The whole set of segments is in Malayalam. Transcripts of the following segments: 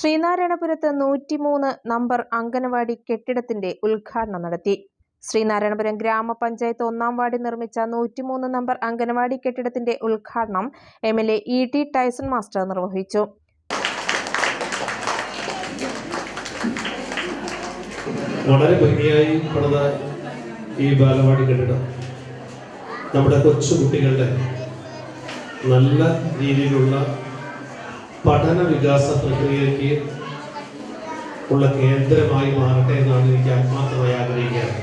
ശ്രീനാരായണപുരത്ത് നൂറ്റിമൂന്ന് നമ്പർ അംഗനവാടി കെട്ടിടത്തിന്റെ ഉദ്ഘാടനം നടത്തി. ശ്രീനാരായണപുരം ഗ്രാമപഞ്ചായത്ത് ഒന്നാം വാർഡിൽ നിർമ്മിച്ച നൂറ്റിമൂന്ന് നമ്പർ അംഗനവാടി കെട്ടിടത്തിന്റെ ഉദ്ഘാടനം M L A E T Tyson master നിർവഹിച്ചു. വളരെ ഭംഗിയായി പണിത ഈ ബാലവാടി കെട്ടിടം നമ്മുടെ കൊച്ചു കുട്ടികളുടെ നല്ല രീതിയിലുള്ള പഠന വികാസ പ്രക്രിയയ്ക്ക് ഉള്ള കേന്ദ്രമായി മാറട്ടെ എന്നാണ് എനിക്ക് ആത്മാർത്ഥമായി ആഗ്രഹിക്കുന്നത്.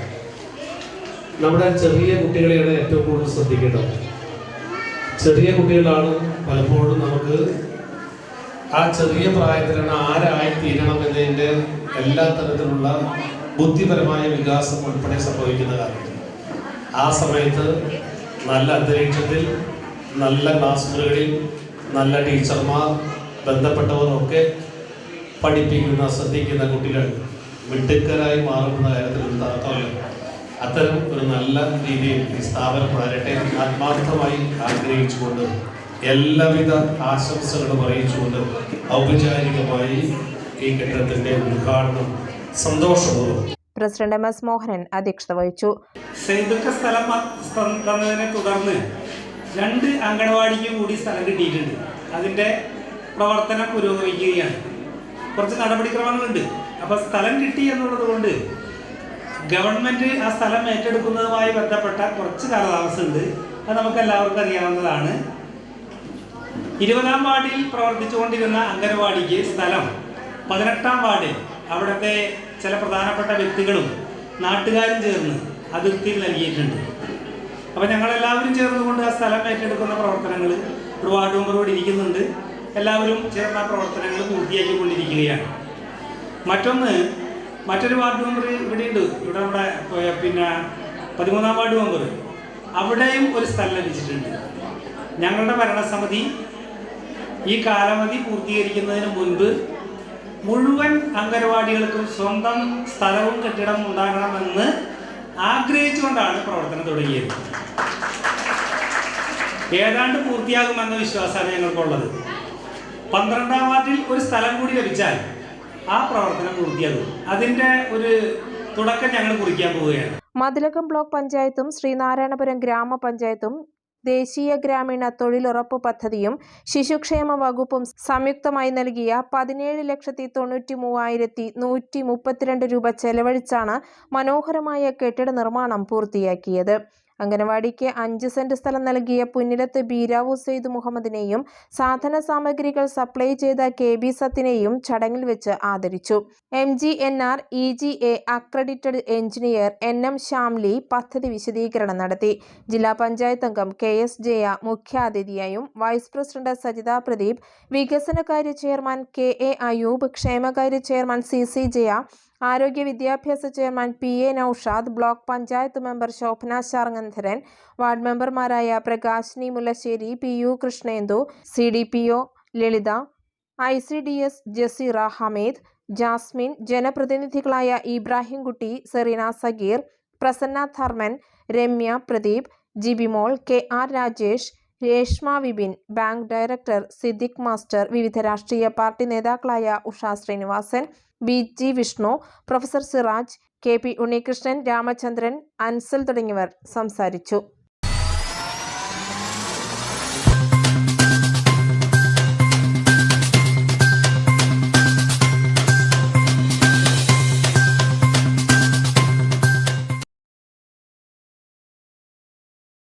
നമ്മുടെ ചെറിയ കുട്ടികളെയാണ് ഏറ്റവും കൂടുതൽ ശ്രദ്ധിക്കേണ്ടത്. ചെറിയ കുട്ടികളാണ് പലപ്പോഴും നമുക്ക് ആ ചെറിയ പ്രായത്തിലാണ് ആരായി തീരണം എന്നതിന്റെ എല്ലാ തരത്തിലുള്ള ബുദ്ധിപരമായ വികാസം ഉൾപ്പെടെ സംഭവിക്കുന്ന കാര്യം. ആ സമയത്ത് നല്ല അന്തരീക്ഷത്തിൽ നല്ല ക്ലാസ് മുറികളിൽ നല്ല ടീച്ചർമാർ ബന്ധപ്പെട്ടവർ ഒക്കെ പഠിപ്പിക്കുന്ന ശ്രദ്ധിക്കുന്ന കുട്ടികൾ മിടുക്കരായി മാറുന്ന കാര്യത്തിൽ ഒരു തർക്കമല്ല അത്തരം ഒരു നല്ല രീതിയിൽ ഈ സ്ഥാപനം വളരട്ടെ ആത്മാർത്ഥമായി ആഗ്രഹിച്ചുകൊണ്ട് എല്ലാവിധ ആശംസകളും അറിയിച്ചുകൊണ്ട് ഔപചാരികമായി ഈ കെട്ടിടത്തിന്റെ ഉദ്ഘാടനം സന്തോഷപൂർവം. പ്രസിഡന്റ് എം എസ് മോഹനൻ അധ്യക്ഷത വഹിച്ചു. സെയ്തൊക്കെ സ്ഥലം തന്നതിനെ തുടർന്ന് രണ്ട് അംഗനവാടിക്ക് കൂടി സ്ഥലം കിട്ടിയിട്ടുണ്ട്. അതിന്റെ പ്രവർത്തനം പുരോഗമിക്കുകയാണ്. കുറച്ച് നടപടിക്രമങ്ങളുണ്ട്. അപ്പൊ സ്ഥലം കിട്ടി എന്നുള്ളത് കൊണ്ട് ഗവൺമെന്റ് ആ സ്ഥലം ഏറ്റെടുക്കുന്നതുമായി ബന്ധപ്പെട്ട കുറച്ച് കാലതാമസമുണ്ട്. അത് നമുക്ക് എല്ലാവർക്കും അറിയാവുന്നതാണ്. ഇരുപതാം വാർഡിൽ പ്രവർത്തിച്ചുകൊണ്ടിരുന്ന അംഗനവാടിക്ക് സ്ഥലം പതിനെട്ടാം വാർഡിൽ അവിടുത്തെ ചില പ്രധാനപ്പെട്ട വ്യക്തികളും നാട്ടുകാരും ചേർന്ന് അതിർത്തിയിൽ നൽകിയിട്ടുണ്ട്. അപ്പോൾ ഞങ്ങളെല്ലാവരും ചേർന്നുകൊണ്ട് ആ സ്ഥലം ഏറ്റെടുക്കുന്ന പ്രവർത്തനങ്ങൾ ഒരു വാർഡ് മെമ്പറോട് ഇരിക്കുന്നുണ്ട്. എല്ലാവരും ചേർന്ന പ്രവർത്തനങ്ങൾ പൂർത്തിയാക്കിക്കൊണ്ടിരിക്കുകയാണ്. മറ്റൊന്ന് മറ്റൊരു വാർഡ് മെമ്പർ ഇവിടെയുണ്ട്. ഇവിടെ നമ്മുടെ പിന്നെ പതിമൂന്നാം വാർഡ് മെമ്പർ. അവിടെയും ഒരു സ്ഥലം ലഭിച്ചിട്ടുണ്ട്. ഞങ്ങളുടെ ഭരണസമിതി ഈ കാലാവധി പൂർത്തീകരിക്കുന്നതിന് മുൻപ് മുഴുവൻ അംഗനവാടികൾക്കും സ്വന്തം സ്ഥലവും കെട്ടിടവും ഉണ്ടാകണമെന്ന് ആഗ്രഹിച്ചുകൊണ്ടാണ് പ്രവർത്തനം തുടങ്ങിയത്. ഏതാണ്ട് പൂർത്തിയാകുമെന്ന വിശ്വാസമാണ് ഞങ്ങൾക്കുള്ളത്. പന്ത്രണ്ടാം വാർഡിൽ ഒരു സ്ഥലം കൂടി ലഭിച്ചാൽ ആ പ്രവർത്തനം പൂർത്തിയാകും. അതിന്റെ ഒരു തുടക്കം ഞങ്ങൾ കുറിക്കാൻ പോവുകയാണ്. മതിലകം ബ്ലോക്ക് പഞ്ചായത്തും ശ്രീനാരായണപുരം ഗ്രാമപഞ്ചായത്തും ദേശീയ ഗ്രാമീണ തൊഴിലുറപ്പ് പദ്ധതിയും ശിശുക്ഷേമ വകുപ്പും സംയുക്തമായി നൽകിയ പതിനേഴ് ലക്ഷത്തി തൊണ്ണൂറ്റി മൂവായിരത്തി നൂറ്റി മുപ്പത്തിരണ്ട് രൂപ ചെലവഴിച്ചാണ് മനോഹരമായ കെട്ടിട നിർമ്മാണം പൂർത്തിയാക്കിയത്. അംഗനവാടിക്ക് അഞ്ച് സെന്റ് സ്ഥലം നൽകിയ പുന്നിലത്ത് ബീരാവു സെയ്ദ് മുഹമ്മദിനെയും സാധന സാമഗ്രികൾ സപ്ലൈ ചെയ്ത കെ ബി സത്തിനെയും ചടങ്ങിൽ വെച്ച് ആദരിച്ചു. M G N R E G A accredited engineer N M Shyamli പദ്ധതി വിശദീകരണം നടത്തി. ജില്ലാ പഞ്ചായത്ത് അംഗം കെ എസ് ജയ മുഖ്യാതിഥിയായും വൈസ് പ്രസിഡന്റ് സജിത പ്രദീപ് വികസനകാര്യ ചെയർമാൻ കെ എ അയൂബ് ക്ഷേമകാര്യ ചെയർമാൻ സി സി ജയ ആരോഗ്യ വിദ്യാഭ്യാസ chairman P A Naushad block panchayat member Shobhana Sarngadharan ward മെമ്പർമാരായ Prakashini Mullassery P U Krishnendu C D P O Lalitha I C D S Jaseera Hameed Jasmin ജനപ്രതിനിധികളായ Ibrahimkutty Sereena Sageer Prasanna Dharman Ramya Pradeep Jibimol K R Rajesh Reshma Vipin bank director Siddique master വിവിധ രാഷ്ട്രീയ പാർട്ടി നേതാക്കളായ Usha Sreenivasan B. G. Vishnu professor Siraj K. P. Unnikrishnan Ramachandran Ansal തുടങ്ങിയവർ സംസാരിച്ചു.